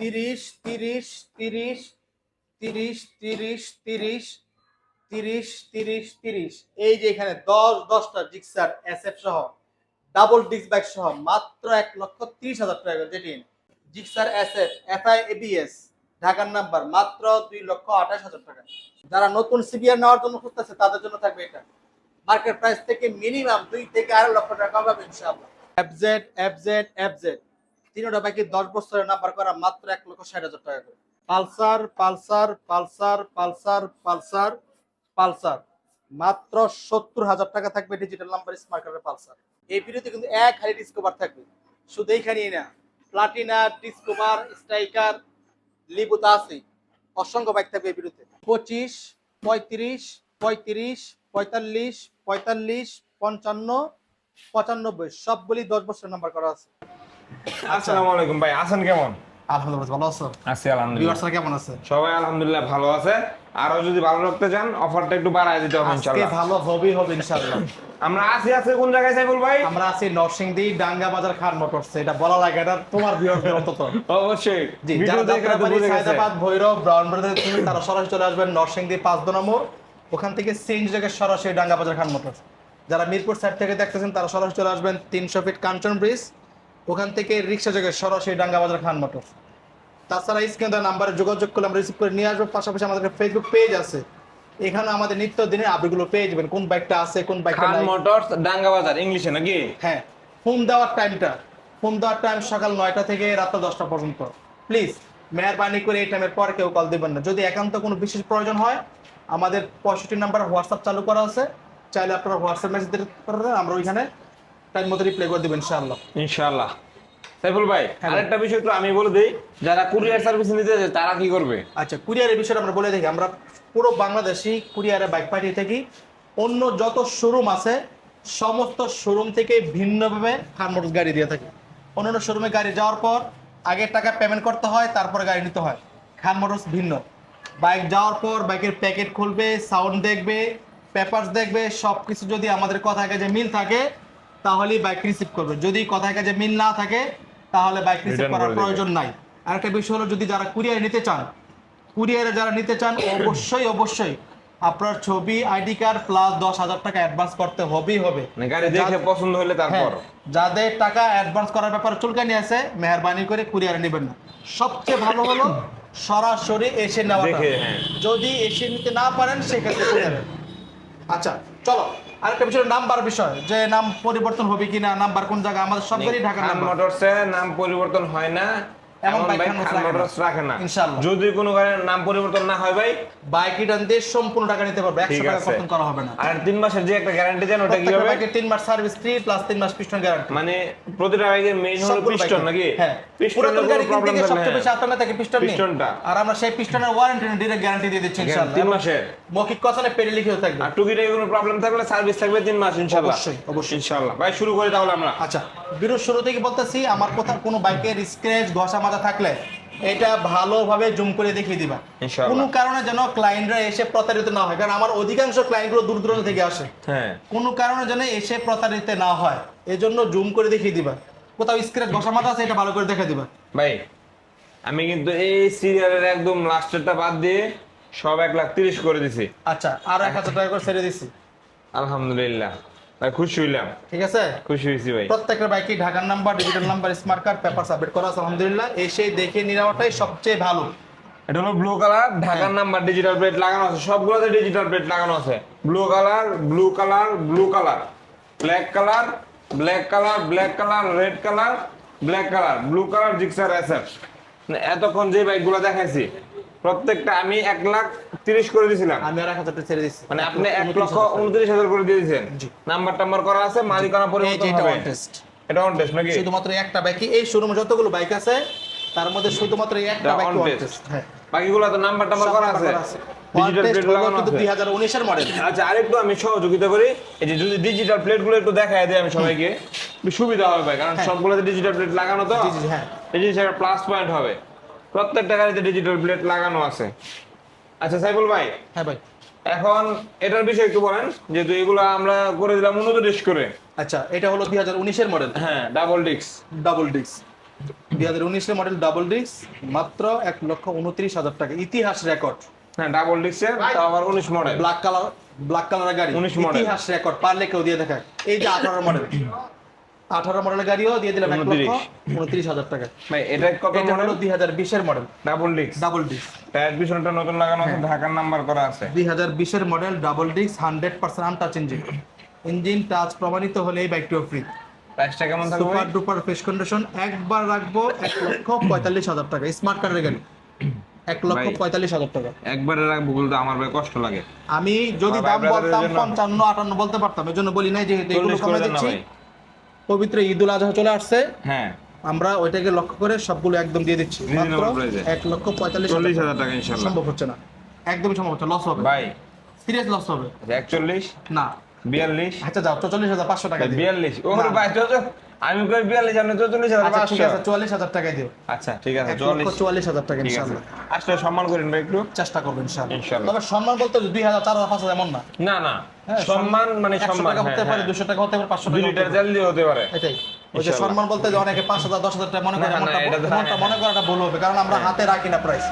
তিরিশ তিরিশ তিরিশ তিরিশ তিরিশ তিরিশ তিরিশ তিরিশ তিরিশ। এই যে এখানে দশ, দশটা জিক্সার এসএফ সহ ডাবল ডিস্ক বাইক সহ, মাত্র এক লক্ষ তিরিশ হাজার টাকা যেটি জিক্সার এসএফ এফআই এবিএস ঢাকার নাম্বার, মাত্র দুই লক্ষ আঠাশ হাজার টাকা। যারা নতুন সিবিআর নেওয়ার জন্য খুঁজতেছে, তাদের জন্য থাকবে এটা। মার্কেট প্রাইস থেকে মিনিমাম দুই থেকে আড়াই লক্ষ টাকা কম পাবে ইনশাআল্লাহ। এফজেড এফজেড এফজেড তিনটা বাইকে দশ বছরের নাম্বার করা মাত্র এক লক্ষ ষাট হাজার টাকা করে। Pulsar Pulsar Pulsar Pulsar Pulsar Pulsar. মাত্র সত্তর হাজার টাকা থাকবে ডিজিটাল নাম্বার স্মার্ট কার্ডের পালসার। এই ভিডিওতে কিন্তু এক হালি ডিসকভার থাকবে। শুধু এইখানেই না প্লাটিনা ডিসকভার স্ট্রাইকার লিবুতা আছে অসংখ্য বাইক থাকবে এই ভিডিওতে। পঁচিশ, পঁয়ত্রিশ পঁয়ত্রিশ, পঁয়তাল্লিশ পঁয়তাল্লিশ, পঞ্চান্ন, পঁচানব্বই, সবগুলি দশ বছরের নাম্বার করা আছে। আসসালামু আলাইকুম ভাই আছেন কেমন? আলহামদুলিল্লাহ ভালো আছো। আছি আলহামদুলিল্লাহ। কেমন আছে? সবাই আলহামদুলিল্লাহ ভালো আছে। আরও যদি ভালো রাখতে চান অফারটা একটু বাড়ায় দিতে হবে আজকে ইনশাআল্লাহ। ভালো হবে হবে ইনশাআল্লাহ। আমরা আছি আছে কোন জায়গায় সাইফুল ভাই? আমরা আছি নরসিংদী ডাঙ্গা বাজার খান মোটরস। এটা বলা লাগে এটা তোমার ভিউয়ারদের অন্তত। অবশ্যই। জি ভিডিও যারা দেখে তো যাত্রাবাড়ি, বুঝে গেছে। সায়দাবাদ ভৈরব ব্রাউন ব্রাদার তুমি তারা সরাসরি চলে আসবেন নরসিংদী পাঁচ দো নম্বর। ওখান থেকে সেন্ট জায়গায় সরাসরি ডাঙ্গা বাজার খান মোটরস। যারা মিরপুর সাইড থেকে দেখতেছেন তারা সরাসরি চলে আসবেন তিনশো ফিট কাঞ্চন ব্রিজ। ওখান থেকে রিক্সা জায়গায় সরাসরি ডাঙ্গা বাজার খান মোটরস তাছাড়া স্ক্রিন দেওয়া নাম্বারে যোগাযোগ করলে আমরা রিসিভ করে নিয়ে আসব। পাশাপাশি আমাদের ফেসবুক পেজ আছে। এখানে আমাদের নিত্য দিনে আপডেটগুলো পেয়ে যাবেন। কোন বাইকটা আছে কোন বাইকটা খান মোটরস ডাঙ্গা বাজার ইংলিশে নাকি? হ্যাঁ ফোন দেওয়ার টাইমটা ফোন দেওয়ার টাইম সকাল নয়টা থেকে রাত দশটা পর্যন্ত। প্লিজ মেহরবানি করে এই টাইমের পর কেউ কল দেবেন না। যদি একান্ত কোনো বিশেষ প্রয়োজন হয় আমাদের পঁয়ষট্টি নাম্বার হোয়াটসঅ্যাপ চালু করা আছে। চাইলে আপনারা হোয়াটসঅ্যাপ মেসেজ দিতে পারেন আমরা ওইখানে টাইম মতো রিপ্লাই করে দেবেন ইনশাআল্লাহ। ইনশাআল্লাহ। সাইফুল ভাই হ্যাঁ, আরেকটা বিষয় একটু আমি বলে দিই যারা কুরিয়ার সার্ভিস নিতে চায় তারা কি করবে? আচ্ছা কুরিয়ারের বিষয়টা আমরা বলে দেখি। আমরা পুরো বাংলাদেশি কুরিয়ারে বাইক পাঠিয়ে থাকি। অন্য যত শোরুম আছে সমস্ত শোরুম থেকে ভিন্নভাবে খান মোটরস গাড়ি দিয়ে থাকি। অন্যান্য শোরুমে গাড়ি যাওয়ার পর আগে টাকা পেমেন্ট করতে হয় তারপরে গাড়ি নিতে হয়। খান মোটরস ভিন্ন। বাইক যাওয়ার পর বাইকের প্যাকেট খুলবে সাউন্ড দেখবে পেপারস দেখবে সব কিছু যদি আমাদের কথায় কাজে মিল থাকে তাহলেই বাইক রিসিভ করবে। যদি কথায় কাজে মিল না থাকে তাহলে বাইক রিসিভ করার প্রয়োজন নাই। আরেকটা বিষয় হলো যদি যারা কুরিয়ার নিতে চান কুরিয়ারে যারা নিতে চান অবশ্যই অবশ্যই আপনার ছবি আইডি কার্ড প্লাস দশ হাজার টাকা অ্যাডভান্স করতে হবেই হবে। মানে গাড়ি দেখে পছন্দ হলে তারপর। হ্যাঁ, যাদের টাকা অ্যাডভান্স করার ব্যাপারে চুলকানি আছে মেহরবানি করে কুরিয়ারে নেবেন না। সবচেয়ে ভালো হলো সরাসরি এসে নেওয়াটা। দেখে, হ্যাঁ। যদি এসে নিতে না পারেন সেক্ষেত্রে আচ্ছা চলো। আরেকটা বিষয় নাম্বার বিষয় যে নাম পরিবর্তন হবে কিনা নাম্বার কোন জায়গায় আমাদের সবগুলি ঢাকা খান নাম্বার। নাম পরিবর্তন হয় না। এমন বাইক রাখে না। ইনশাআল্লাহ। যদি কোনো গাড়ির নাম পরিবর্তন না হয় ভাই বাইক রিটার্ন দিয়ে সম্পূর্ণ টাকা নিতে পারবে। একশো ঠিক টাকা আছে। কর্তন করা হবে না। আর তিন মাসের যে একটা গ্যারান্টি দেন ওটা কি হবে? বাইকে তিন মাস সার্ভিস ফ্রি প্লাস মাস পিস্টন গ্যারান্টি মানে প্রতিটা বাইকের মেইন হলো পিস্টন নাকি? হ্যাঁ। পুরাতন গাড়ি কিনতে সবচেয়ে বেশি আপনার থাকে পিস্টন পিস্টনটা। আর আমরা সেই পিস্টনের ওয়ারেন্টি ডিরেক্ট গ্যারান্টি দিয়ে দিচ্ছি ইনশাআল্লাহ। তিন এবং মাসের? মৌখিক কথা না পেডে লিখেও থাকবে। আর টুকিটাকি কোনো প্রবলেম থাকলে সার্ভিস থাকবে তিন মাস ইনশাআল্লাহ। অবশ্যই, অবশ্যই। ইনশাআল্লাহ। ভাই শুরু করি তাহলে আমরা। আচ্ছা। বিরোধ শুরু থেকে বলতেছি আমার কথা কোনো বাইকের স্ক্র্যাচ ঘষা মাজা থাকলে এটা ভালোভাবে জুম করে দেখিয়ে দিবা। কোনো কারণে যেন ক্লায়েন্টরা এসে প্রতারিত না হয় কারণ আমার অধিকাংশ ক্লায়েন্টগুলো দূর দূরান্ত থেকে আসে। হ্যাঁ। কোনো কারণে যেন এসে প্রতারিত না হয় এজন্য জুম করে দেখিয়ে দিবা। কোথাও স্ক্র্যাচ ঘষা মাজা আছে এটা ভালো করে দেখে দিবা। ভাই আমি কিন্তু এই সিরিয়ালের একদম লাস্টেরটা বাদ দিয়ে সব এক লাখ তিরিশ করে দিছি। আচ্ছা আর এক হাজার টাকা করে ছেড়ে দিছি। আলহামদুলিল্লাহ। খুশি হইলাম। ঠিক আছে? খুশি ভাই। প্রত্যেকটা বাইকে ঢাকার number digital number smart card paper submit করা আছে আলহামদুলিল্লাহ। এসে দেখে নেওয়াটাই সবচেয়ে ভালো। এটা হলো ব্লু কালার ঢাকার নাম্বার ডিজিটাল প্লেট লাগানো আছে। সবগুলোতে ডিজিটাল প্লেট লাগানো আছে। Blue colour blue colour blue colour black colour black colour black colour red colour black colour blue colour Gixxer SF এতক্ষণ যে বাইকগুলো দেখাইছি প্রত্যেকটা আমি এক লাখ তিরিশ করে দিয়েছিলাম আমি আর এক হাজার টাকা ছেড়ে দিচ্ছি মানে আপনি এক লক্ষ উনত্রিশ হাজার করে দিয়ে দিয়েছেন নাম্বার টাম্বার করা আছে মালিকানা পরিবর্তন এটা হবে। এটা অন টেস্ট নাকি? শুধুমাত্র একটা বাইকে এই শোরুমে যতগুলো বাইক আছে তার মধ্যে শুধুমাত্র একটা বাইক test, হ্যাঁ। বাকিগুলো তো নাম্বার টাম্বার করা আছে। আচ্ছা আরেকটু আমি সহযোগিতা করি। এই যে যদি ডিজিটাল প্লেটগুলো একটু দেখায় দিই আমি সবাইকে। সুবিধা হবে কারণ হ্যাঁ। সবগুলোতে ডিজিটাল প্লেট লাগানো তো। জি, হ্যাঁ। এই প্লাস পয়েন্ট হবে। প্রত্যেকটা গাড়িতে ডিজিটাল প্লেট লাগানো আছে। আচ্ছা সাইফুল ভাই। হ্যাঁ ভাই। এখন এটার বিষয়ে একটু বলেন যেহেতু এগুলো আমরা করে দিলাম উনত্রিশ করে। আচ্ছা এটা হলো দুই হাজার উনিশের মডেল হ্যাঁ ডাবল ডিক্স ডাবল ডিস্ক দুই হাজার উনিশের মডেল ডাবল ডিস্ক মাত্র এক লক্ষ উনত্রিশ হাজার টাকা। ইতিহাস রেকর্ড হ্যাঁ ডাবল তাও আবার উনিশ মডেল ব্ল্যাক কালার ব্ল্যাক কালারের গাড়ি। 19 model। ইতিহাস রেকর্ড পারলে কেউ দিয়ে দেখায়। এই যে আঠারো মডেল আঠারো মডেলের গাড়িও দিয়ে দিলাম এক লক্ষ উনত্রিশ। হাজার টাকা। ভাই এটা কত মডেল দুই হাজার বিশের মডেল ডাবল ডিক্স ডাবল ডিস্ক টায়ার পিছনটা নতুন লাগানো আছে ঢাকার নাম্বার করা আছে। দুই হাজার বিশের model double disc hundred percent untouch engine engine touch প্রমাণিত হলে এই বাইকটিও ফ্রি প্রাইসটা কেমন থাকবে সুপার ডুপার ফ্রেশ কন্ডিশন একবার রাখব এক লক্ষ পঁয়তাল্লিশ হাজার টাকা। স্মার্ট কার্ডের গাড়ি। এক লক্ষ পঁয়তাল্লিশ হাজার টাকা। একবারে রাখব বলতে আমার ভাই কষ্ট লাগে। আমি যদি দাম বলতাম পঞ্চান্ন আটান্ন বলতে পারতাম এই জন্য বলি নাই যে এগুলো কমে দিচ্ছি। পবিত্র ঈদুল আজহা চলে আসছে। হ্যাঁ। আমরা ওইটাকে লক্ষ্য করে সবগুলো একদম দিয়ে দিচ্ছি। মাত্র এক লক্ষ পঁয়তাল্লিশ চল্লিশ হাজার টাকা। ইনশাল্লাহ সম্ভব হচ্ছে না। একদম সম্ভব হচ্ছে লস হবে। ভাই। সিরিয়াস লস হবে। একচল্লিশ? না। বিয়াল্লিশ? আচ্ছা যাও চল্লিশ হাজার পাঁচশো টাকা বিয়াল্লিশ? ও ভাই। আমি কই বিয়াল্লিশ আপনি চল্লিশ হাজার আচ্ছা ঠিক আছে চুয়াল্লিশ হাজার টাকা দিও। আচ্ছা ঠিক আছে এক চল্লিশ লক্ষ চুয়াল্লিশ হাজার টাকা ঠিক আছে। ইনশাল্লাহ আসলে সম্মান করেন ভাই একটু। চেষ্টা করবেন ইনশাল্লাহ ইনশাল্লাহ। তবে সম্মান বলতে দুই হাজার চার হাজার পাঁচ হাজার এমন না। না না। হ্যাঁ, সম্মান মানে সম্মান টাকা হতে হ্যাঁ, পারে হ্যাঁ। দুশো টাকা হতে পারে পাঁচশো দুই টাকা হতে লিটার। দিয়ে হতে পারে। এটাই। ওই যে সম্মান বলতে যে অনেকে পাঁচ হাজার দশ হাজার টাকা মনে করে এমনটা মনে করাটা ভুল হবে কারণ আমরা হাতে রাখি না প্রাইস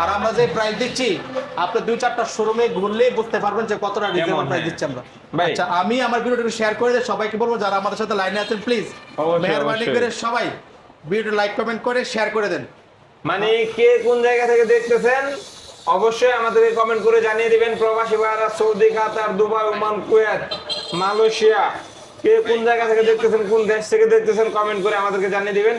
আর আমরা যে প্রাইস দিচ্ছি আপনি দুই চারটা শোরুমে ঘুরলেই বুঝতে পারবেন যে কতটা রিজনেবল প্রাইস হ্যাঁ। দিচ্ছি আমরা। আচ্ছা আমি আমার ভিডিওটা শেয়ার করে দিয়ে সবাইকে বলব যারা আমাদের সাথে লাইনে আছেন প্লিজ মেহরবানি করে সবাই ভিডিওটা লাইক কমেন্ট করে শেয়ার করে দেন। মানে কে কোন জায়গা থেকে দেখতেছেন অবশ্যই আমাদেরকে কমেন্ট করে জানিয়ে দিবেন প্রবাসী ভাইরা Saudi Qatar Dubai Oman Kuwait Malaysia. কে কোন জায়গা থেকে দেখতেছেন কোন দেশ থেকে দেখতেছেন কমেন্ট করে আমাদেরকে জানিয়ে দিবেন।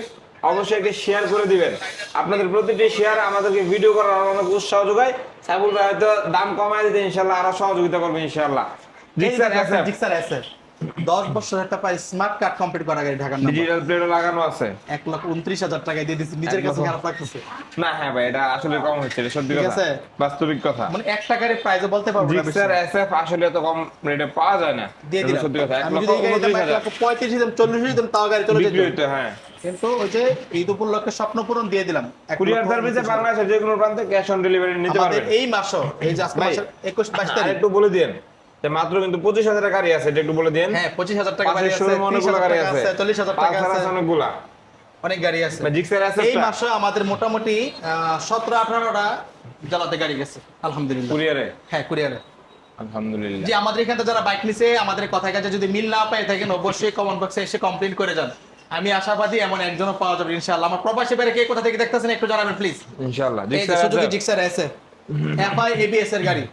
অবশ্যই একটি শেয়ার করে দিবেন। আপনাদের প্রতিটি শেয়ার আমাদেরকে ভিডিও করার আরও অনেক উৎসাহ যোগায়। সাইবুল ভাই হয়তো দাম কমায় দিতে ইনশাল্লাহ আরও সহযোগিতা করবে ইনশাল্লাহ জিক্সার এসএফ দশ বছর একটা পাই স্মার্ট কার্ড কমপ্লিট করা গাড়ি ঢাকার ডিজিটাল প্লেটও লাগানো আছে। এক লক্ষ উনত্রিশ হাজার টাকা দিয়ে দিচ্ছি নিজের কাছে খারাপ লাগতেছে। না হ্যাঁ ভাই এটা আসলে কম হচ্ছে এটা সত্যি কথা। বাস্তবিক কথা। মানে এক টাকার প্রাইসে বলতে পারব না। জিক্সার এসএফ আসলে এত কম রেটে পাওয়া যায় না। দিয়ে দিলাম। সত্যি কথা এক হাজার। পঁয়ত্রিশ দিতাম চল্লিশ দিতাম তাও গাড়ি চলে যেত। হ্যাঁ। কিন্তু ওই যে ঈদ উপলক্ষে স্বপ্ন পূরণ দিয়ে দিলাম। কুরিয়ার সার্ভিসে বাংলাদেশের যে কোনো প্রান্তে ক্যাশ অন ডেলিভারি নিতে পারবেন এই মাসও এই যে আজকে মাসের একুশ বাইশ আর তারিখ। একটু বলে দিন যে মাত্র কিন্তু পঁচিশ হাজার গাড়ি আছে এটা একটু বলে দিন হ্যাঁ পঁচিশ হাজার টাকা গাড়ি আছে showroom ত্রিশ অনেকগুলো হাজার গাড়ি আছে আছে চল্লিশ হাজার টাকা আছে। অনেকগুলা। অনেক গাড়ি আছে। বা জিক্সার আছে এই মাসে আমাদের মোটামুটি সতেরো আঠারোটা জ্বালাতে গাড়ি গেছে আলহামদুলিল্লাহ। কুরিয়ারে? হ্যাঁ কুরিয়ারে। আলহামদুলিল্লাহ। যে আমাদের এখানে যারা বাইক নিছে আমাদের কথায় কাছে যদি মিল না পাই থাকেন অবশ্যই কমেন্ট বক্সে এসে কমপ্লেন করে যান। আমি আশাবাদী এমন একজনও পাওয়া যাবে ইনশাআল্লাহ। আমার প্রবাসী বাইরে কে কোথা থেকে দেখতেছেন একটু জানাবেন প্লিজ ইনশাআল্লাহ যে জিক্সার সুজুকি আছে। এফআই এবিএস এর গাড়ি।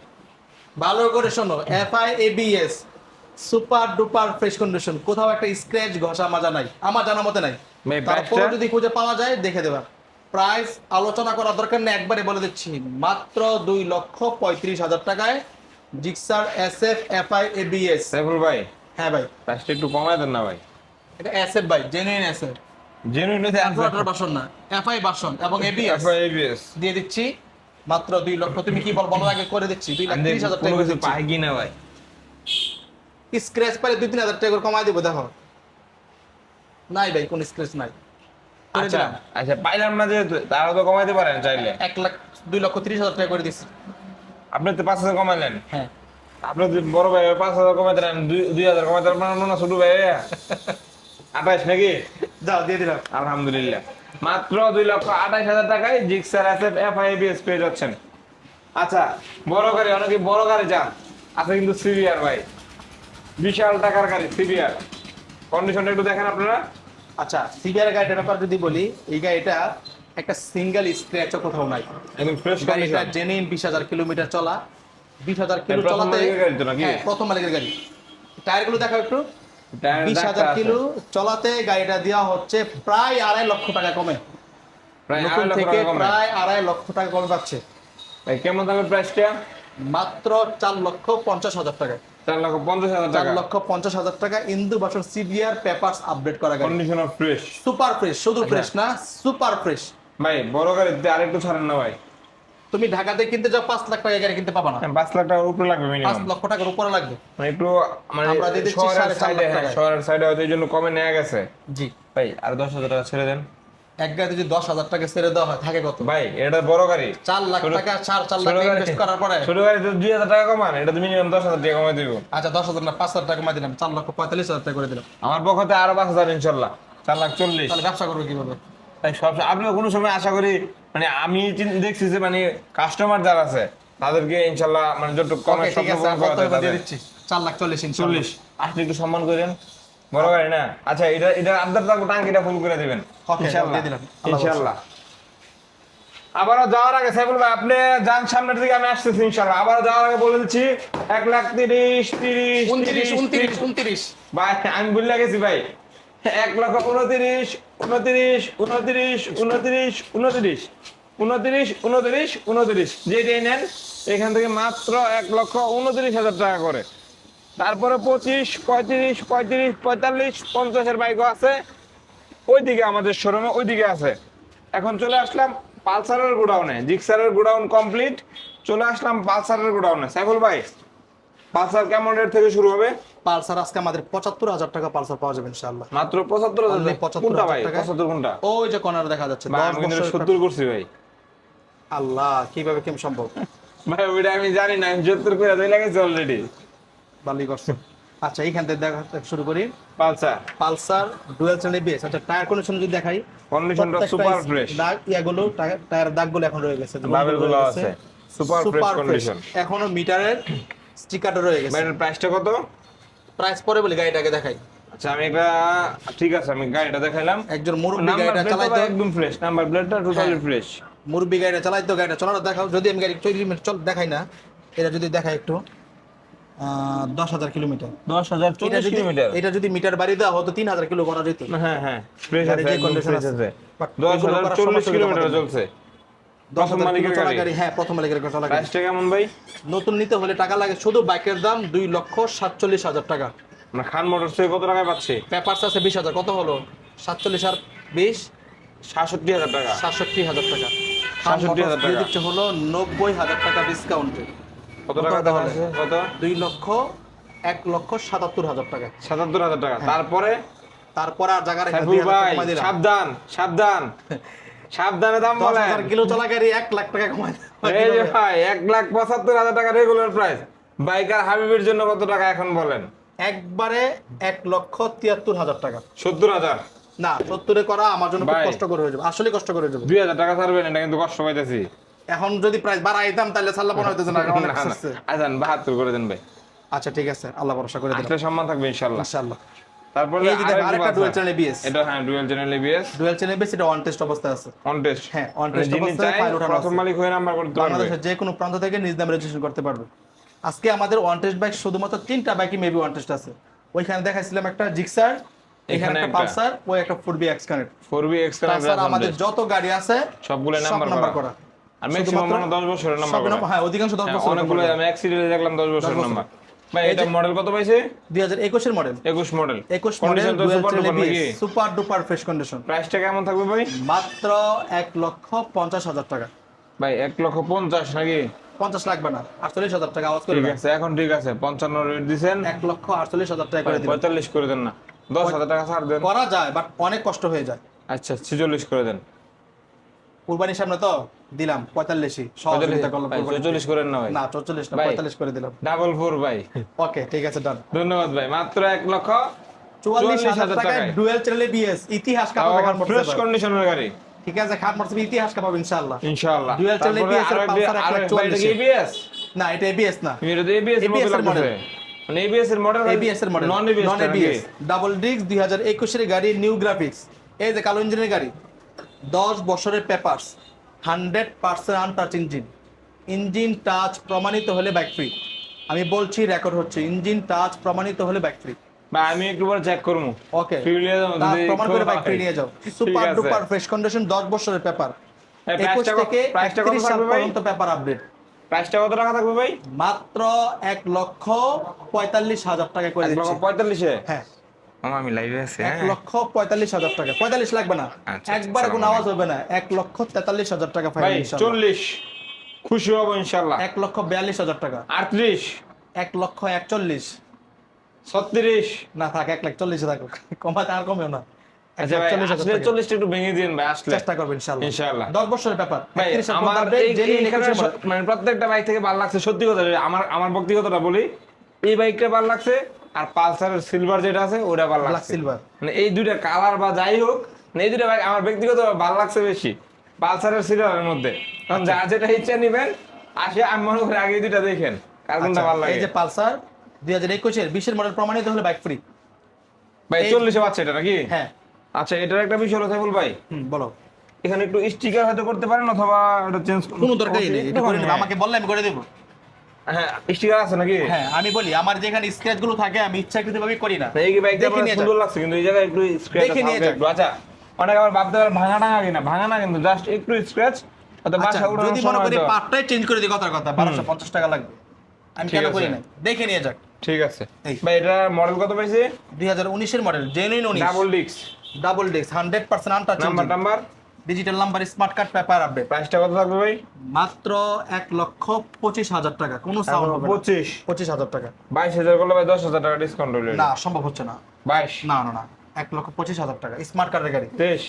ভালো করে শোনো FI ABS super duper fresh condition কোথাও একটা স্ক্র্যাচ ঘষা মাজা নাই। আমার জানা মতে নাই। তারপরে যদি খুঁজে পাওয়া যায় দেখে দেবা। প্রাইস আলোচনা করার দরকার নেই একবারে বলে দিচ্ছি। মাত্র দুই লক্ষ পঁয়ত্রিশ হাজার টাকায় Gixxer S F FI ABS ভাই হ্যাঁ ভাই। প্রাইসটা একটু কমায় দেন না ভাই। এটা এস এফ ভাই জেনুইন এস এফ জেনুইন আঠারো আঠারো বাসন না এফআই বাসন এবং এবিএস এবিএস দিয়ে দিচ্ছি মাত্র দুই লক্ষ। তুমি কি বল বলো আগে করে দিচ্ছি দুই লাখ ত্রিশ হাজার টাকা কিছু পাই কি না ভাই? স্ক্র্যাচ পারে দুই তিন হাজার টাকা করে কমাই দেবো দেখো। নাই ভাই কোন স্ক্র্যাচ নাই। আচ্ছা। আচ্ছা পাইলাম না যেহেতু তারা তো কমাইতে পারেন চাইলে। এক লাখ দুই লক্ষ তিরিশ হাজার টাকা করে দিচ্ছি। আপনি তো পাঁচ হাজার কমাইলেন। হ্যাঁ। আপনি বড় ভাই পাঁচ হাজার কমাইতে পারেন দুই দুই হাজার কমাইতে পারবেন না ছোট ভাই। আঠাইশ নাকি? যাও দিয়ে দিলাম। আলহামদুলিল্লাহ। মাত্র দুই লক্ষ আঠাইশ হাজার টাকায় জিক্সার এসএফ এফআইবিএস পেয়ে যাচ্ছেন। আচ্ছা। বড় গাড়ি অনেকে বড় গাড়ি চান। আছে কিন্তু সিরিয়ার ভাই। বিশাল টাকার গাড়ি সিরিয়ার কন্ডিশনটা একটু দেখেন আপনারা। আচ্ছা সিবিআর গাড়িটার ব্যাপার যদি বলি এই গাড়িটা একটা সিঙ্গেল স্ক্র্যাচও কোথাও নাই। একদম ফ্রেশ গাড়িটা জেনুইন বিশ হাজার কিলোমিটার চলা। বিশ হাজার কিলো প্রথম চলাতে? হ্যাঁ প্রথম মালিকের গাড়ি। টায়ারগুলো দেখাও একটু। বিশ হাজার কিলো চলাতে গাড়িটা দেওয়া হচ্ছে প্রায় আড়াই লক্ষ টাকা কমে। প্রায় নতুন আড়াই লক্ষ থেকে টাকা কমে। প্রায় আড়াই লক্ষ টাকা কমে পাচ্ছে ভাই, কেমন দামের প্রাইসটা মাত্র চার লক্ষ পঞ্চাশ হাজার টাকা। চার লক্ষ পঞ্চাশ হাজার চার লক্ষ পঞ্চাশ হাজার টাকা ইন্দু বাসন সিবিআর পেপারস আপডেট করা গাড়ি। Condition of fresh super fresh শুধু আচ্ছা। ফ্রেশ না সুপার ফ্রেশ ভাই বড় গাড়িতে আরেকটু ছাড়েন না ভাই। তুমি ঢাকাতে কিনতে যাও পাঁচ লাখ টাকা গাড়ি কিনতে পাবা না। হ্যাঁ, পাঁচ লাখ টাকার উপরে লাগবে পাঁচ মিনিমাম লক্ষ টাকার উপরে লাগবে। মানে একটু মানে আমরা দিচ্ছি শহরের সাইডে লাখ হ্যাঁ শহরের সাইডে হয়তো এই জন্য কমে নেওয়া গেছে। জি। ভাই আর দশ হাজার টাকা ছেড়ে দেন। এক গাড়িতে যদি দশ হাজার টাকা ছেড়ে দেওয়া হয় থাকে কত? ভাই এটা বড় গাড়ি। চার লাখ টাকা চার চার লাখ ইনভেস্ট করার পরে। ছোট গাড়ি তো দুই হাজার টাকা কমান এটা তো মিনিমাম দশ হাজার টাকা কমাই দিব। আচ্ছা দশ হাজার না পাঁচ হাজার টাকা কমাই দিলাম চার লক্ষ পঁয়তাল্লিশ হাজার টাকা করে দিলাম। আমার পক্ষতে আরও পাঁচ হাজার ইনশাল্লাহ। চার লাখ চল্লিশ। তাহলে ব্যবসা করব কীভাবে? ভাই সব আপনিও কোনো সময় আশা করি মানে আমি দেখছি যে মানে কাস্টমার যারা আছে তাদেরকে ইনশাল্লাহ মানে যতটুকু কমে দিয়ে দিচ্ছি? চার লাখ চল্লিশ। চল্লিশ। আসলে একটু সম্মান করেন। বড় গাড়ি না? আচ্ছা এটা এটা আবদার থাকব টাঙ্কিটা ফুল করে দিবেন। Okay, ইনশাল্লাহ। দিয়ে ইনশাল্লাহ। আবারও যাওয়ার আগে সাইফুল ভাই আপনি যান সামনের দিকে আমি আসতেছি ইনশাল্লাহ। আবার যাওয়ার আগে বলে দিচ্ছি এক লাখ তিরিশ তিরিশ উনত্রিশ উনত্রিশ উনত্রিশ। ভাই আমি ভুলে গেছি ভাই। এক লক্ষ উনত্রিশ উনত্রিশ উনত্রিশ উনত্রিশ উনত্রিশ উনত্রিশ উনত্রিশ উনত্রিশ। যেটাই নেন, এখান থেকে মাত্র এক লক্ষ উনত্রিশ হাজার টাকা করে। তারপরে পঁচিশ, পঁয়ত্রিশ পঁয়ত্রিশ, পঁয়তাল্লিশ, পঞ্চাশের বাইকও আছে। ওইদিকে আমাদের শোরুমে ওইদিকে আছে। এখন চলে আসলাম পালসারের গোডাউনে। জিক্সারের গোডাউন কমপ্লিট চলে আসলাম পালসারের গোডাউনে। সাইফুল ভাই পালসার কেমন রেট থেকে শুরু হবে? পালসার আজকে আমাদের পঁচাত্তর হাজার টাকা পালসার পাওয়া যাবে ইনশাল্লাহ মাত্র পঁচাত্তর হাজার 75,000 কোনটা ভাই? পঁচাত্তর কোনটা? ওই যে কর্নার দেখা যাচ্ছে সত্তর করছি ভাই। আল্লাহ কীভাবে কেমন সম্ভব? ভাই ওইটা আমি জানি না আমি সত্তর করে দিই লাগেছে অলরেডি বালি করছে। আচ্ছা এইখান থেকে দেখা শুরু করি। Pulsar? Pulsar dual channel BS আচ্ছা টায়ার কন্ডিশন যদি দেখাই কন্ডিশনটা সুপার ফ্রেশ দাগ ইয়াগুলো টায়ার- দাগগুলো এখন রয়ে গেছে। বাবেলগুলো আছে। সুপার ফ্রেশ কন্ডিশন এখনও মিটারের স্টিকারটা রয়ে গেছে। ভাই প্রাইসটা কত? প্রাইস পরে বলি গাড়িটাকে দেখাই। আচ্ছা আমি একটা ঠিক আছে আমি গাড়িটা দেখাইলাম। একজন মুরব্বী গাড়িটা প্লেটটা চালাইতো। একদম ফ্রেশ নাম্বার প্লেটটা টোটালি। ফ্রেশ মুরব্বী গাড়িটা চালাইতো গাড়িটা চলাটা দেখাও। যদি আমি গাড়ি চল্লিশ মিনিট চল দেখাই না। এটা যদি দেখাই একটু। দশ হাজার কিলোমিটার। দশ হাজার এটা চল্লিশ যদি কিলোমিটার? এটা যদি মিটার বাড়ি দেওয়া হতো তিন হাজার কিলো করা যেত। হ্যাঁ হ্যাঁ। দশ হাজার চল্লিশ কিলোমিটার চলছে। প্রথম মালিকের চলা গাড়ি। গাড়ি হ্যাঁ প্রথম মালিকের চলা গাড়ি। প্রাইসটা কেমন ভাই? নতুন নিতে হলে টাকা লাগে শুধু বাইকের দাম দুই লক্ষ সাতচল্লিশ হাজার টাকা। আমরা খান মোটরস থেকে কত টাকায় পাচ্ছি? পেপারস আছে বিশ হাজার কত হলো? সাতচল্লিশ আর বিশ? সাতষট্টি হাজার টাকা। সাতষট্টি হাজার টাকা। 67,000 দিয়ে টাকা। দিচ্ছে হলো নব্বই হাজার টাকা ডিসকাউন্টে কত টাকা দেওয়া হলে? কত? দুই লক্ষ এক লক্ষ সাতাত্তর হাজার টাকা। সাতাত্তর হাজার টাকা। হ্যাঁ। তারপরে? তারপরে আর জায়গা রেখে সাবধান সাবধান। সাবধানে দাম হাজার কিলো এক লাখ টাকা এই যে ভাই এক লাখ পঁচাত্তর হাজার টাকা রেগুলার প্রাইস বাইকার হাবিবের জন্য কত টাকা এখন বলেন? একবারে এক লক্ষ তিয়াত্তর হাজার টাকা। সত্তর হাজার? না সত্তরে করা আমার জন্য খুব কষ্ট করে হয়ে যাবে। আসলে কষ্ট করে হয়ে যাবে। দুই হাজার টাকা ছাড়বেন এটা কিন্তু কষ্ট পাইতেছি। এখন যদি প্রাইস বাড়াইতাম তাহলে সাল্লা পনেরো হইতেছে না। আচ্ছা বাহাত্তর করে দেন ভাই। আচ্ছা ঠিক আছে। আল্লাহ ভরসা করে আসলে সম্মান থাকবে ইনশাল্লাহ ইনশাআল্লাহ। তারপরে এই যে আরেকটা ডুয়েল চ্যানেল বিএস এটা হ্যাঁ dual channel ABS dual channel BS এটা অন টেস্ট অবস্থায় আছে। অন টেস্ট হ্যাঁ, on test অবস্থায় চায় ওঠানো প্রথম মালিক হয়ে নাম্বার করতে পারবে বাংলাদেশের যে কোনো প্রান্ত থেকে নিজ নামে রেজিস্ট্রেশন করতে পারবে। আজকে আমাদের ওয়ান টেস্ট বাইক শুধুমাত্র তিনটা বাইকই মেবি ওয়ান টেস্ট আছে। ওইখানে দেখাইছিলাম একটা জিক্সার এখানে একটা। পালসার ওই একটা ফোর বি এক্স কানেক্ট আমাদের যত গাড়ি আছে সবগুলো নাম্বার নাম্বার করা। আর ম্যাক্সিমাম শুধুমাত্র 10 বছরের নাম্বার সব করা। নাম্বার- হ্যাঁ অধিকাংশ দশ হ্যাঁ, বছর অনেকগুলো আমি অ্যাক্সিডেন্টে দেখলাম 10 বছরের বছর। নাম্বার। ভাই এই এটা মডেল কত পাইছে? দুই হাজার একুশের মডেল 21 মডেল একুশ মডেল সুপার ডুপার নাকি? সুপার ডুপার ফ্রেশ কন্ডিশন প্রাইসটা কেমন থাকবে ভাই? মাত্র এক লক্ষ পঞ্চাশ হাজার টাকা। ভাই 1 লক্ষ 50 নাকি? পঞ্চাশ লাগবে না আটচল্লিশ হাজার টাকা আওয়াজ করে ঠিক আছে এখন ঠিক আছে 55 রেট দিবেন এক লক্ষ আটচল্লিশ হাজার টাকা করে দিবেন। 45 করে দেন না 10000 টাকা ছাড় দেন। করা যায় বাট অনেক কষ্ট হয়ে যায়। আচ্ছা 46 করে দেন। কুরবানির সামনে তো দিলাম পঁয়তাল্লিশই। 45 সহযোগিতা করলাম। 44 করেন না ভাই। না চৌচল্লিশ না। পঁয়তাল্লিশ করে দিলাম। ডাবল ফোর ভাই। ওকে ঠিক আছে ডান ধন্যবাদ ভাই মাত্র 1 লক্ষ চুয়াল্লিশ হাজার টাকায়। ডুয়েল চ্যানেলে বিএস ইতিহাস খান ফ্রেশ কন্ডিশনের গাড়ি। ঠিক আছে খান মোটরসাইকেল ইতিহাস কাপাবে ইনশাআল্লাহ। ইনশাআল্লাহ। channel তারপরে ABS এর এক কি চল্লিশে। ABS? না এটা এবিএস না। এটা ABS এর model। মানে ABS এর মডেল এবিএস এর model non ABS non ABS double disc দুই হাজার একুশের গাড়ি নিউ গ্রাফিক্স এই যে কালো ইঞ্জিনের গাড়ি দশ বছরের papers hundred percent untouch engine engine touch প্রমাণিত হলে ব্যাক ফ্রি আমি বলছি রেকর্ড হচ্ছে ইঞ্জিন টাচ প্রমাণিত হলে ব্যাক ফ্রি বা আমি একটু পরে চেক করব। ওকে প্রমাণ করে। বাইক ফ্রি নিয়ে যাও। সুপার ডুপার ফ্রেশ কন্ডিশন দশ বছরের পেপার এই একুশ প্রাইসটা কত- থেকে প্রাইসটা কত একত্রিশ সাল পর্যন্ত পেপার আপডেট প্রাইসটা কত টাকা থাকবে ভাই? মাত্র এক লক্ষ পঁয়তাল্লিশ হাজার টাকা করে লক্ষ দিচ্ছি। পঁয়তাল্লিশে? হ্যাঁ। আমি লাইভে আছি এক লক্ষ পঁয়তাল্লিশ হাজার টাকা। পঁয়তাল্লিশ লাগবে না। একবার কোনো আওয়াজ হবে না। এক লক্ষ তেতাল্লিশ হাজার টাকা ফাইনাল চল্লিশ। খুশি হব ইনশাল্লাহ। এক লক্ষ বিয়াল্লিশ হাজার টাকা। আটত্রিশ। এক লক্ষ একচল্লিশ। ছত্রিশ। না থাক এক লাখ চল্লিশে থাকুক কমাতে আর কমেও না। আমার ব্যক্তিগতটা বলি। এই বাইকটা ভালো লাগছে আর পালসারের সিলভার যেটা আছে ওটা ভালো লাগছে। silver। মানে এই দুইটা কালার বা যাই হোক এই দুটো বাইক আমার ব্যক্তিগত ভালো লাগছে বেশি পালসারের সিরিয়ালের মধ্যে। কারণ আচ্ছা। যা যেটা ইচ্ছা নিবেন আসে আমি মনে করি আগে এই দুটা দেখেন কার কোনটা আচ্ছা, ভালো লাগে। এই যে পালসার দুই হাজার একুশের বিশের মডেল প্রমাণিত হলে বাইক ফ্রি ভাই চল্লিশে পাচ্ছে এটা নাকি? হ্যাঁ। আচ্ছা এটার একটা বিষয় হলো সাইফুল ভাই। বলো। এখানে একটু স্টিকার হয়তো করতে পারেন অথবা এটা চেঞ্জ কোনো দরকারই নেই এটা করে নেবে আমাকে বললে আমি করে দেবো। হ্যাঁ স্টিকার আছে নাকি? হ্যাঁ আমি বলি আমার যেখানে স্ক্র্যাচগুলো থাকে আমি ইচ্ছাকৃত ভাবে করি না। এই কি দেখে সুন্দর লাগছে কিন্তু এই জায়গায় একটু স্ক্র্যাচ দেখে নিয়ে যাক। আচ্ছা। অনেক আবার ভাবতে পারে ভাঙা টাঙা কিনা ভাঙা না কিন্তু জাস্ট একটু স্ক্র্যাচ আচ্ছা, যদি মনে করি পার্টটাই চেঞ্জ করে দিই কথার কথা বারোশো পঞ্চাশ টাকা লাগবে। আমি কেন করি না দেখে নিয়ে যাক। ঠিক আছে। ভাই এটা মডেল কত পাইছে দুই হাজার উনিশের মডেল জেনুইন উনিশ। ডাবল ডিক্স double disc hundred percent untouch number number digital number smart card paper update প্রাইসটা কত থাকবে ভাই? মাত্র এক লক্ষ পঁচিশ হাজার টাকা। কোনো সাউন্ড হবে পঁচিশ। পঁচিশ হাজার টাকা। বাইশ হাজার করলে ভাই দশ হাজার টাকা ডিসকাউন্ট হইল। না সম্ভব হচ্ছে না। বাইশ। না না না। এক লক্ষ পঁচিশ হাজার টাকা। স্মার্ট কার্ডের গাড়ি। তেইশ।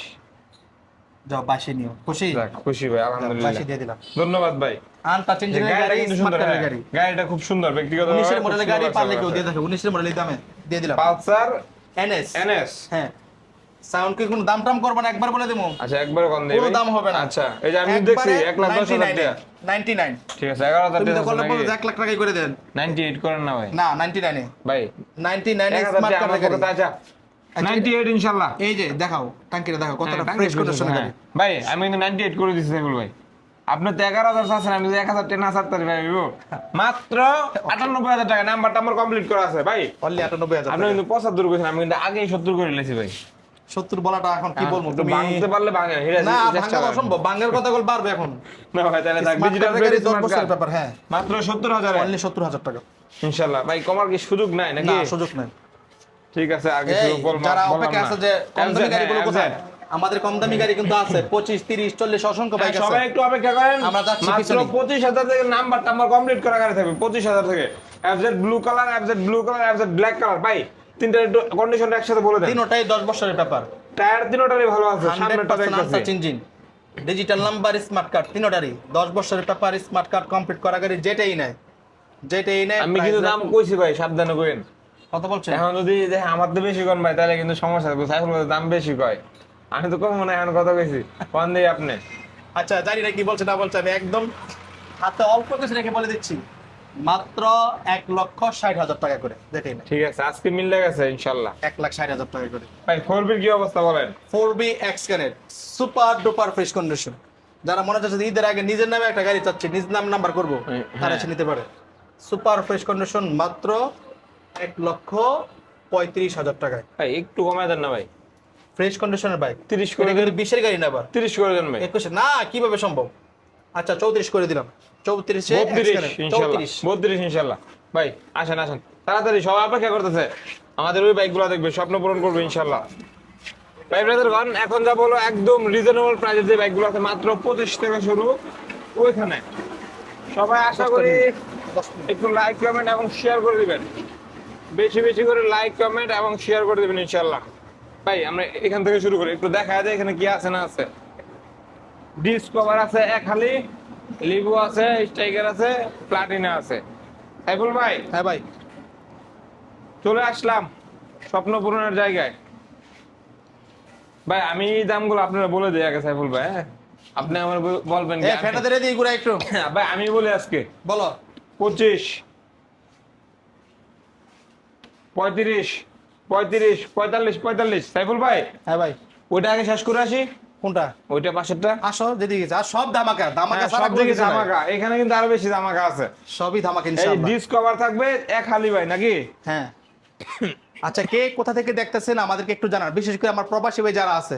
যাও বাসে নিও। খুশি? খুশি ভাই আলহামদুলিল্লাহ। বাসে দিয়ে দিলাম। ধন্যবাদ ভাই। যে ইঞ্জিনের গাড়িটা গাড়ি কিন্তু সুন্দর। গাড়ি। গাড়িটা খুব সুন্দর ব্যক্তিগত উনিশের মডেলের গাড়ি পারলে কেউ দিয়ে দেখো উনিশের মডেলের দামে দিয়ে দিলাম পালসার এনএস এনএস হ্যাঁ। সাউন্ড কি কোনো দাম টাম করব না? একবার বলে দেবো আচ্ছা একবার কম দেবে কোনো দাম হবে না। আচ্ছা এই যে আমি দেখছি এক লাখ দশ হাজার টাকা। নাইনটি নাইন ঠিক আছে এগারো হাজার তুমি তো টাকা করলে বলো যে এক লাখ টাকাই করে দেন। নাইনটি এইট করেন না ভাই। না নাইনটি নাইনে ভাই নাইনটি নাইনে এক হাজার স্মার্ট নাইনটি এইট ইনশাল্লাহ। এই যে দেখাও টাঙ্কিটা দেখাও কতটা ফ্রেশ হ্যাঁ। গাড়ি ভাই আমি কিন্তু নাইনটি এইট করে দিচ্ছি সাইফুল ভাই। আপনি তো এগারো হাজার চাচ্ছেন আমি এক হাজার টেন হাজার টাকা ভাই মাত্র আটানব্বই হাজার টাকা। নাম্বারটা আমার কমপ্লিট করা আছে ভাই। অনলি আটানব্বই হাজার আপনি কিন্তু পঁচাত্তর করেছেন আমি কিন্তু আগেই সত্তর করে নিয়েছি ভাই। সত্তর বলাটা এখন কি বলব? তুমি ভাঙতে পারলে ভাঙে না ভাঙা অসম্ভব। কথা বল পারবে এখন। না ভাই তাহলে থাক ডিজিটাল গাড়ি বছরের ব্যাপার হ্যাঁ। মাত্র সত্তর হাজার? অনলি সত্তর হাজার টাকা। ইনশাল্লাহ ভাই কমার কি সুযোগ নাই নাকি? না সুযোগ নেই। ঠিক আছে আগে বলব যারা অপেক্ষা আছে যে কম দামি গাড়িগুলো হ্যাঁ, কোথায়? আমাদের কম দামি গাড়ি কিন্তু আছে পঁচিশ তিরিশ চল্লিশ অসংখ্য বাইক হ্যাঁ, আছে। সবাই একটু অপেক্ষা করেন। আমরা যাচ্ছি মাত্র। পঁচিশ হাজার থেকে নাম্বার টাম্বার কমপ্লিট করা গাড়ি থাকবে পঁচিশ হাজার থেকে। FZ blue colour FZ blue colour FZ black colour ভাই। তিনটা কন্ডিশনটা একসাথে বলে দেন। তিনোটাই দশ বছরের ব্যাপার। টায়ার তিনোটারই ভালো আছে পার্সেন্ট দেখতেছি। Engine digital number smart card তিনোটারই। দশ বছরের পেপার স্মার্ট কার্ড কমপ্লিট করা গাড়ি যেটাই নেয়। যেটাই নেয় আমি কিন্তু দাম কইছি ভাই সাবধানে কইেন। কত বলছেন? এখন যদি দেখে আমার তো বেশি কম ভাই তাহলে কিন্তু সমস্যা থাকবে সাইকেল দাম বেশি কয়? আমি তো কম মনে এখন কথা কইছি। কোন দিই আপনি? আচ্ছা জানি না কি বলছে না বলছে আমি একদম হাতে অল্প কিছু রেখে বলে দিচ্ছি। মাত্র এক লক্ষ ষাট হাজার টাকা করে। ঠিক আছে আজকে গেছে ইনশাল্লাহ। এক লাখ ষাট হাজার টাকা করে। ভাই ফোর বির কি অবস্থা বলেন? Four B X connect super duper fresh condition যারা মনে চাচ্ছে ঈদের আগে নিজের নামে একটা গাড়ি চাচ্ছে নিজ নাম নাম্বার করব হ্যাঁ। তারা এসে নিতে পারে। সুপার ফ্রেশ কন্ডিশন মাত্র এক লক্ষ পঁয়ত্রিশ হাজার টাকায়। ভাই একটু কমায় দেন না ভাই। ফ্রেশ কন্ডিশনের বাইক 30 করে করে বিশের গাড়ি না আবার। তিরিশ করে দেন ভাই। একুশে? না কীভাবে সম্ভব? আচ্ছা চৌত্রিশ করে দিলাম। চৌত্রিশে চৌত্রিশ। বত্রিশ ইনশাল্লাহ। ভাই আসেন আসেন। তাড়াতাড়ি সবাই অপেক্ষা করতেছে। আমাদের ওই বাইকগুলো দেখবে স্বপ্ন পূরণ করবে ইনশাল্লাহ। ভাই ব্রাদারগণ এখন যা বলো একদম রিজনেবল প্রাইসের যে বাইকগুলো আছে মাত্র পঁচিশ থেকে শুরু। ওইখানে। সবাই আশা করি একটু লাইক কমেন্ট এবং শেয়ার করে দিবেন। বেশি বেশি করে লাইক কমেন্ট এবং শেয়ার করে দিবেন ইনশাল্লাহ। ভাই আমরা এখান থেকে শুরু করি। একটু দেখা যায় এখানে কি আছে না আছে। ডিসকভার আছে এক হালি। লিবু আছে স্ট্রাইকার আছে প্লাটিনা আছে। সাইফুল ভাই? হ্যাঁ ভাই। চলে আসলাম স্বপ্ন পূরণের জায়গায়। ভাই আমি দামগুলো আপনারা বলে দিই আগে সাইফুল ভাই হ্যাঁ? আপনি আমার বলবেন দিয়ে ঘুরে একটু। ভাই আমি বলি আজকে। বলো। পঁচিশ। পঁয়ত্রিশ। পঁয়ত্রিশ পঁয়তাল্লিশ পঁয়তাল্লিশ। সাইফুল ভাই? হ্যাঁ ভাই। ওইটা আগে শেষ করে আসি। কোনটা? ওইটা পাশেরটা? আসো যেদিকে যা সব ধামাকা ধামাকা হ্যাঁ, সব দিকে ধামাকা। এখানে কিন্তু আরও বেশি ধামাকা আছে। সবই ধামাকা এই ডিসকভার থাকবে এক হালি ভাই নাকি? হ্যাঁ। আচ্ছা কে কোথা থেকে দেখতেছেন আমাদেরকে একটু জানান। বিশেষ করে আমার প্রবাসী ভাই যারা আছে।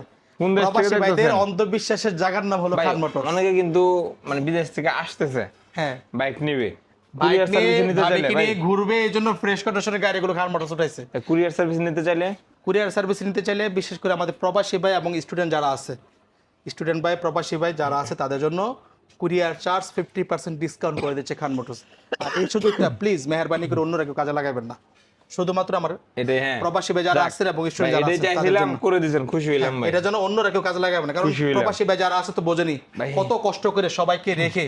প্রবাসী ভাইদের অন্ধবিশ্বাসের জায়গার নাম হলো খান মোটর অনেকে কিন্তু মানে বিদেশ থেকে আসতেছে। হ্যাঁ। বাইক নিবে। বাইক নিয়ে ঘুরবে? এই জন্য ফ্রেশ কন্ডিশনের গাড়িগুলো খান উঠাইছে। কুরিয়ার সার্ভিস নিতে চাইলে? কুরিয়ার সার্ভিস নিতে চাইলে বিশেষ করে আমাদের প্রবাসী ভাই এবং স্টুডেন্ট যারা আছে। স্টুডেন্ট ভাই প্রবাসী ভাই যারা আছে তাদের জন্য courier charge fifty percent discount করে দিচ্ছে খান মোটরস। আর এই সুযোগটা প্লিজ মেহরবানি করে অন্যরা কেউ কাজে লাগাবেন না। শুধুমাত্র আমার হ্যাঁ। প্রবাসী ভাই যারা আছে এবং স্টুডেন্ট যারা এটাই চাইছিলাম করে দিয়েছেন খুশি হইলাম ভাই। এটা যেন অন্যরা কেউ কাজে লাগাবে না কারণ প্রবাসী ভাই যারা আছে তো বোঝেনি। কত কষ্ট করে সবাইকে রেখে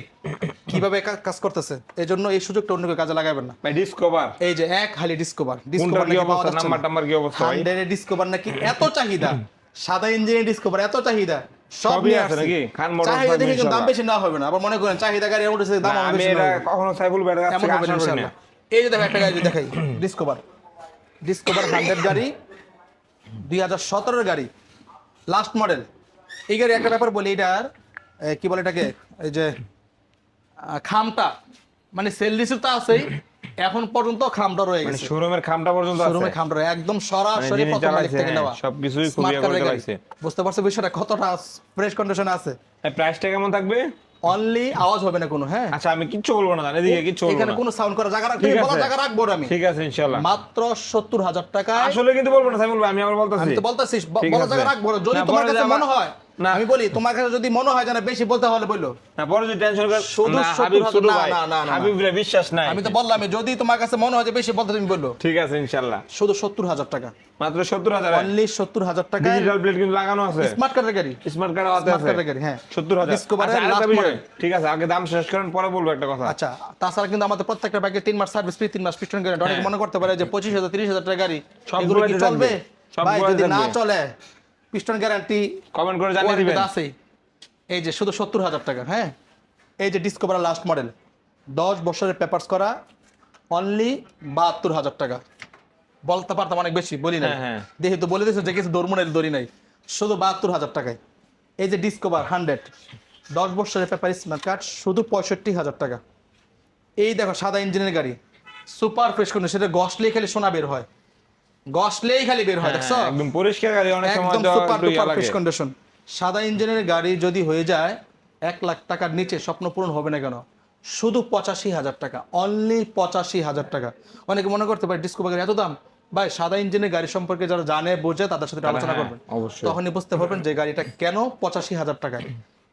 কীভাবে কাজ করতেছে। এই জন্য এই সুযোগটা অন্য কেউ কাজে লাগাবেন না। ভাই ডিসকভার এই যে এক হালি ডিসকভার ডিসকভার কি নাকি অবস্থা? নাম্বার টাম্বার কি অবস্থা ডিসকভার নাকি এত চাহিদা? সাদা ইঞ্জিনের ডিসকভার এত চাহিদা। সব সবই নিয়ে আছে নাকি? খান মোটরস চাহিদা দেখে কিন্তু দাম বেশি না হবে না। আবার মনে করেন চাহিদা গাড়ি এমন উঠেছে, দাম আমি এটা কখনো সাইফুল ভাইয়ের কাছ এমন হবে না আশা করি না। ইনশাআল্লাহ। এই যে দেখো একটা গাড়ি দেখাই। ডিসকভার ডিসকভার গাড়ি দুই হাজার সতেরোর গাড়ি। লাস্ট মডেল এই গাড়ি একটা ব্যাপার বলি এটার কি বলে এটাকে? এই যে খামটা। মানে সেল রিসিভ তো আছেই। এখন পর্যন্ত খামটা রয়ে মানে গেছে। শোরুমের খামটা পর্যন্ত আছে। শোরুমে খামটা রয়ে একদম সরাসরি মানে প্রথম মালিক থেকে নেওয়া। সবকিছুই খুব Smart car করে এর গাড়ি। চালাইছে। বুঝতে পারছ বিষয়টা? কতটা ফ্রেশ কন্ডিশনে আছে? প্রাইসটা কেমন থাকবে? অনলি আওয়াজ হবে না কোনো হ্যাঁ? আচ্ছা আমি কিচ্ছু বলব না এদিকে কিচ্ছু বলব এখানে কোনো সাউন্ড করা জায়গা রাখব? বলা। জায়গা রাখব আমি। ঠিক আছে ইনশাআল্লাহ। মাত্র সত্তর হাজার টাকায় আসলে কিন্তু বলব না সাইফুল ভাই আমি আবার বলতেছি। আমি তো বলতেছি বলা জায়গা রাখব যদি তোমার কাছে মনে হয় না। আমি বলি তোমার কাছে যদি মনে হয় যেন বেশি বলতে হলে বলল না পরে যদি টেনশন করে শুধু হাবিব শুধু না, ভাই না, না। হাবিব রে বিশ্বাস নাই। আমি তো বললাম যদি তোমার কাছে মনে হয় যে বেশি বলতে তুমি বলল ঠিক আছে ইনশাআল্লাহ শুধু সত্তর হাজার টাকা। মাত্র সত্তর হাজার অনলি সত্তর হাজার টাকা ডিজিটাল প্লেট কিন্তু লাগানো আছে। স্মার্ট কার্ডের গাড়ি। স্মার্ট কার্ড হাতে স্মার্ট কার্ডের গাড়ি হ্যাঁ। সত্তর হাজার। Discover এর আচ্ছা, আরেকটা বিষয়। ঠিক আছে আগে দাম শেষ করেন পরে বলব একটা কথা। আচ্ছা তাছাড়া কিন্তু আমাদের প্রত্যেকটা বাইকে তিন মাস সার্ভিস ফ্রি তিন মাস পিস্টন গ্যারান্টি অনেকে হ্যাঁ। মনে করতে পারে যে পঁচিশ হাজার তিরিশ হাজার টাকা গাড়ি সব এগুলো কি চলবে? ভাই যদি না চলে পিস্টন গ্যারান্টি কমেন্ট করে জানিয়ে দিবেন। আছেই এই যে শুধু সত্তর হাজার টাকা হ্যাঁ? এই যে ডিসকভার লাস্ট মডেল দশ বছরের পেপারস করা অনলি বাহাত্তর হাজার টাকা। বলতে পারতাম অনেক বেশি বলি না। দেখি তো বলে দিয়েছে যে কিছু দৌড় দড়ি নাই। শুধু বাহাত্তর হাজার টাকায়। এই যে ডিসকভার হান্ড্রেড দশ বছরের পেপার স্মার্ট কার্ড শুধু পঁয়ষট্টি হাজার টাকা। এই দেখো সাদা ইঞ্জিনের গাড়ি। সুপার ফ্রেশ কন্ডিশন সেটা গসলেই খেলে সোনা বের হয়। গসলেই খালি বের হয় দেখছ? হ্যাঁ, একদম পরিষ্কার গাড়ি অনেক সময় একদম সুপার ডুপার ফ্রেশ কন্ডিশন সাদা ইঞ্জিনের গাড়ি যদি হয়ে যায় এক লাখ টাকার নিচে স্বপ্ন পূরণ হবে না কেন? শুধু পঁচাশি হাজার টাকা অনলি পঁচাশি হাজার টাকা। অনেকে মনে করতে পারে ডিসকো গাড়ি এত দাম? ভাই সাদা ইঞ্জিনের গাড়ি সম্পর্কে যারা জানে বোঝে তাদের সাথে আলোচনা হ্যাঁ, করবেন। তখনই বুঝতে পারবেন যে গাড়িটা কেন পঁচাশি হাজার টাকায়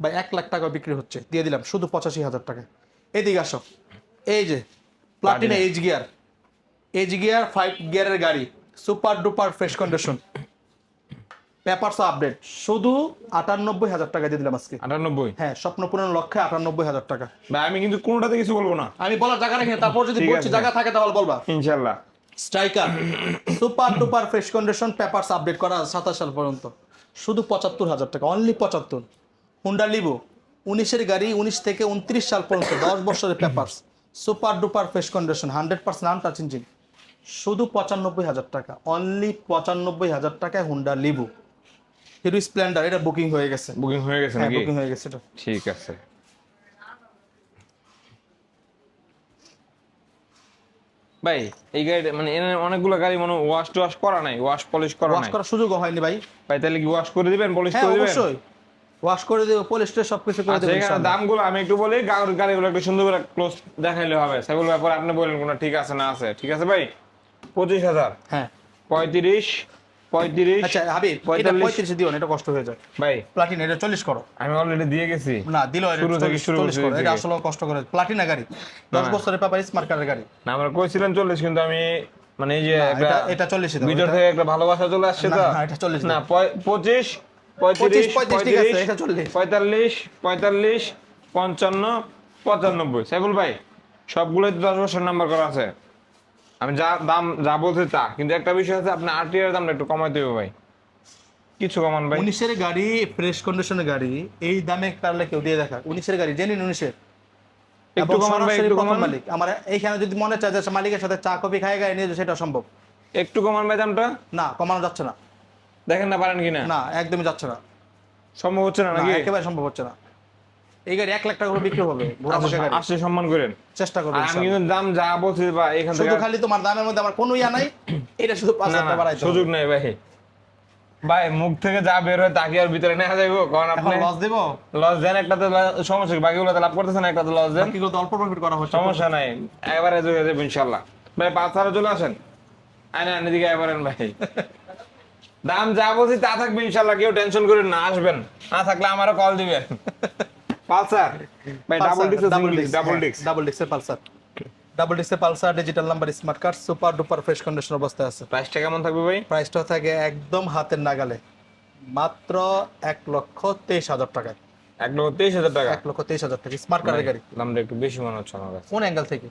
বা এক লাখ টাকা বিক্রি হচ্ছে। দিয়ে দিলাম শুধু পঁচাশি হাজার টাকা এদিকে আসো। এই যে Platina H gear H gear five গিয়ারের গাড়ি। Super duper fresh condition. Papers update. শুধু আটানব্বই হাজার টাকা দিয়ে দিলাম আজকে। আটানব্বই? হ্যাঁ স্বপ্ন পূরণ লক্ষ্যে আটানব্বই হাজার টাকা। ভাই আমি কিন্তু কোনোটাতে কিছু বলব না। আমি বলার জায়গা রাখি তারপর যদি বলছি জায়গা থাকে তাহলে বলবা। ইনশাল্লাহ striker super duper fresh condition papers update করা সাতাশ সাল পর্যন্ত। শুধু পঁচাত্তর হাজার টাকা অনলি পঁচাত্তর। হুন্ডা লিবো উনিশের গাড়ি উনিশ থেকে উনত্রিশ সাল পর্যন্ত দশ বছরের papers super duper fresh condition hundred percent untouched engine শুধু পঁচানব্বই হাজার টাকা অনলি পঁচানব্বই হাজার টাকায় হুন্ডা লিবো হিরো স্প্লেন্ডার এটা বুকিং হয়ে গেছে। বুকিং হয়ে গেছে হ্যাঁ নাকি? বুকিং হয়ে গেছে এটা। ঠিক আছে। ভাই এই গাড়ি মানে এনে অনেকগুলো গাড়ি মনে ওয়াশ টোয়াশ করা নাই ওয়াশ পলিশ করা ওয়াশ নাই। করার সুযোগও হয়নি ভাই। ভাই তাহলে কি ওয়াশ করে দিবেন পলিশ হ্যাঁ করে দিবেন? অবশ্যই। ওয়াশ করে দেবো পলিশটা সব কিছু করে আচ্ছা দেবো এখানে দামগুলো আমি একটু বলি গাড়িগুলো একটু সুন্দর করে ক্লোজ দেখাইলে হবে। সেগুলো ব্যাপারে আপনি বলেন কোনটা ঠিক আছে না আছে। ঠিক আছে ভাই? পঁচিশ হাজার। হ্যাঁ। পঁয়ত্রিশ পঁয়ত্রিশ আচ্ছা হাবিব এটা পঁয়তাল্লিশ। পঁয়ত্রিশে দিও না এটা কষ্ট হয়ে যায়। ভাই। প্লাটিনা এটা চল্লিশ করো। আমি অলরেডি দিয়ে গেছি। না দিল শুরু থেকে শুরু চল্লিশ করো এটা আসলে কষ্ট করে। প্লাটিনা গাড়ি দশ বছরের পেপার স্মার্ট কার্ডের গাড়ি। না আমরা কইছিলাম চল্লিশ কিন্তু আমি মানে এই যে এটা চল্লিশে ভিতর থেকে একটা ভালোবাসা চলে আসছে তো? এটা 40 না পঁচিশ পঁয়ত্রিশ 25, 35 ঠিক আছে, এটা 40 পঁয়তাল্লিশ পঁয়তাল্লিশ পঞ্চান্ন পঁচানব্বই। সাইফুল ভাই সবগুলোই তো দশ বছর নাম্বার করা আছে। আমি যা দাম যা বলছি তা। কিন্তু একটা বিষয় আছে আপনি আরটিআর দামটা একটু কমাইতে হবে ভাই। কিছু কমান ভাই। উনিশের গাড়ি ফ্রেশ কন্ডিশনের গাড়ি এই দামে পারলে কেউ দিয়ে দেখা উনিশের গাড়ি জেনুইন উনিশের। একটু কমান ভাই একটু কমান। মালিক। আমার এইখানে যদি মনে চায় যে মালিকের সাথে চা কফি খাই গায়ে নিয়ে সেটা সম্ভব। একটু কমান ভাই দামটা। না কমানো যাচ্ছে না। দেখেন না পারেন কিনা। না একদমই যাচ্ছে না। সম্ভব হচ্ছে না, নাকি? একেবারে সম্ভব হচ্ছে না। এই গাড়ি এক লাখ টাকা করে বিক্রি হবে ঘোড়া আচ্ছা, আসলে সম্মান করেন। চেষ্টা করব আর আমি কিন্তু দাম যা বলছি বা এখান থেকে শুধু খালি তোমার দামের মধ্যে আমার কোনো ইয়া নাই এটা শুধু পাঁচ হাজার টাকা সুযোগ নাই ভাই। ভাই মুখ থেকে যা বের হয় তাকে আর ভিতরে নেওয়া যাইব কারণ আপনি লস দেবো? লস দেন একটা তো লা- সমস্যা কি, বাকিগুলো তো লাভ করতেছেন একটা তো লস দেন। কি করতে অল্প প্রফিট করা হচ্ছে। সমস্যা নাই এবারে হয়ে যাবে ইনশাল্লাহ ভাই পাঁচ হাজার চলে আসেন। আইনা আইনের দিকে এবারেন ভাই। দাম যা বলছি তা থাকবে ইনশাল্লাহ কেউ টেনশন করেন না আসবেন। না থাকলে আমারও কল দিবেন। পালসার। ভাই ডাবল ডিক্স ডাবল ডাবল ডিক্স double ডিক্সের Pulsar. Double ডিক্সের Pulsar digital number smart card super duper fresh condition অবস্থায় আছে। প্রাইসটা কেমন থাকবে ভাই? প্রাইসটা থাকে একদম হাতের নাগালে। মাত্র এক লক্ষ তেইশ হাজার টাকায়। এক লক্ষ তেইশ হাজার টাকা? এক লক্ষ তেইশ হাজার টাকা স্মার্ট কার্ডের গাড়ি। দামটা একটু বেশি মনে হচ্ছে আমার কাছে। কোন অ্যাঙ্গেল থেকে?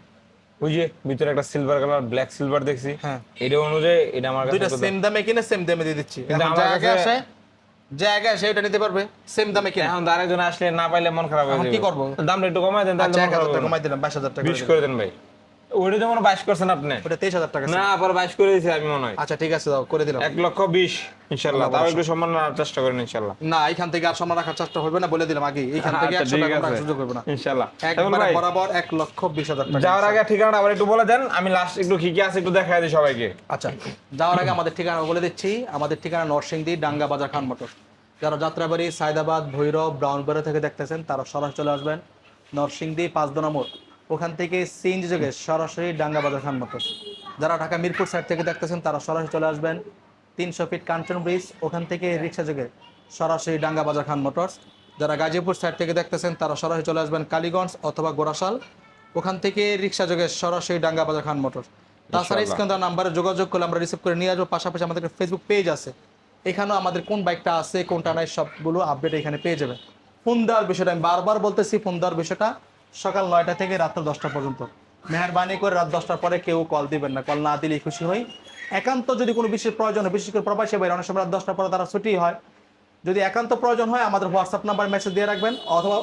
ওই যে ভিতরে একটা সিলভার কালার ব্ল্যাক সিলভার দেখছি। হ্যাঁ। এটা অনুযায়ী এটা আমার কাছে দুইটা সেম দামে কিনে সেম দামে দিয়ে দিচ্ছি। আমার কাছে- জায়গা সেটা নিতে পারবে সেম দামে কিনা এখন আরেকজন আসলে না পাইলে মন খারাপ হয়ে যাবে কি করব? দামটা একটু কমাই দেন তাহলে আচ্ছা। কমাই দিলাম বাইশ হাজার টাকা বিশ করে দেন ভাই ওইটা যেমন বাইশ করছেন আপনি। ওটা তেইশ হাজার টাকা না পরে বাইশ করে দিয়েছি আমি মনে হয়। আচ্ছা ঠিক আছে দাও করে দিলাম। এক লক্ষ বিশ ইনশাল্লাহ। তাও একটু সম্মান রাখার চেষ্টা করেন ইনশাল্লাহ। না এখান থেকে আর সম্মান রাখার চেষ্টা হবে না বলে দিলাম আগে। এইখান থেকে আচ্ছা, একশো টাকা রাখার সুযোগ হবে না। ইনশাল্লাহ। এখন একবারে বরাবর এক লক্ষ বিশ হাজার টাকা। যাওয়ার আগে ঠিকানাটা আবার একটু বলে দেন। আমি লাস্ট একটু কি কি আছে একটু দেখাই দিই সবাইকে। আচ্ছা যাওয়ার আগে আমাদের ঠিকানা বলে দিচ্ছি। আমাদের ঠিকানা নরসিংদী ডাঙ্গা বাজার খান মোটর। যারা যাত্রাবাড়ি সায়দাবাদ ভৈরব ব্রাউনবাড়ি থেকে দেখতেছেন তারা সরাসরি চলে আসবেন। নরসিংদী পাঁচদোনা মোড়। ওখান থেকে সিএনজি যোগে সরাসরি ডাঙ্গা বাজার খান মোটর যারা ঢাকা মিরপুর সাইড থেকে দেখতেছেন তারা সরাসরি চলে আসবেন। তিনশো ফিট কাঞ্চন ব্রিজ ওখান থেকে রিক্সা যোগে সরাসরি ডাঙ্গা বাজার খান মোটরস। যারা গাজীপুর সাইড থেকে দেখতেছেন তারা সরাসরি চলে আসবেন কালীগঞ্জ অথবা গোরাশাল ওখান থেকে রিক্সা যোগে সরাসরি ডাঙ্গা বাজার খান মোটর তাছাড়া। স্ক্যান নাম্বারে যোগাযোগ করলে আমরা রিসিভ করে নিয়ে আসব। পাশাপাশি আমাদের ফেসবুক পেজ আছে। এখানেও আমাদের কোন বাইকটা আছে কোনটা নাই সবগুলো আপডেট এখানে পেয়ে যাবেন। ফোন দেওয়ার বিষয়টা আমি বারবার বলতেছি ফোন দেওয়ার বিষয়টা সকাল নয়টা থেকে রাত্র দশটা পর্যন্ত। মেহরবানি করে রাত দশটার পরে কেউ কল দিবেন না। কল না দিলেই খুশি হই। একান্ত যদি কোনো বিশেষ প্রয়োজন হয় বিশেষ করে প্রবাসী বাইরে অনেক সময় রাত দশটার পরে তারা ছুটি হয়। যদি একান্ত প্রয়োজন হয় আমাদের হোয়াটসঅ্যাপ নাম্বার মেসেজ দিয়ে রাখবেন অথবা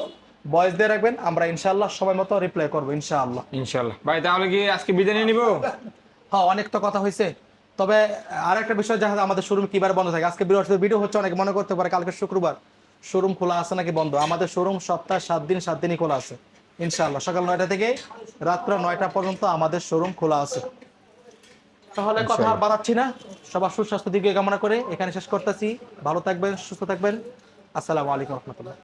বয়স দিয়ে রাখবেন। আমরা ইনশাআল্লাহ সময় মতো রিপ্লাই করব ইনশাআল্লাহ। ইনশাল্লাহ ভাই তাহলে কি আজকে বিদায় নিয়ে নিবো? হ্যাঁ অনেক তো কথা হয়েছে তবে আর একটা বিষয় যায় আমাদের শোরুম কিবার বন্ধ থাকে। আজকে বৃহস্পতি ভিডিও হচ্ছে অনেকে মনে করতে পারে কালকে শুক্রবার। শোরুম খোলা আছে নাকি বন্ধ? আমাদের শোরুম সপ্তাহে সাত দিন সাত দিনই খোলা আছে। ইনশাআল্লাহ। সকাল নয়টা থেকে রাত্র নয়টা পর্যন্ত আমাদের শোরুম খোলা আছে। তাহলে কথা আর বাড়াচ্ছি না। সবার সুস্বাস্থ্য দিকে কামনা করে এখানে শেষ করতেছি। ভালো থাকবেন সুস্থ থাকবেন। আসসালামু আলাইকুম রহমতুল্লাহ।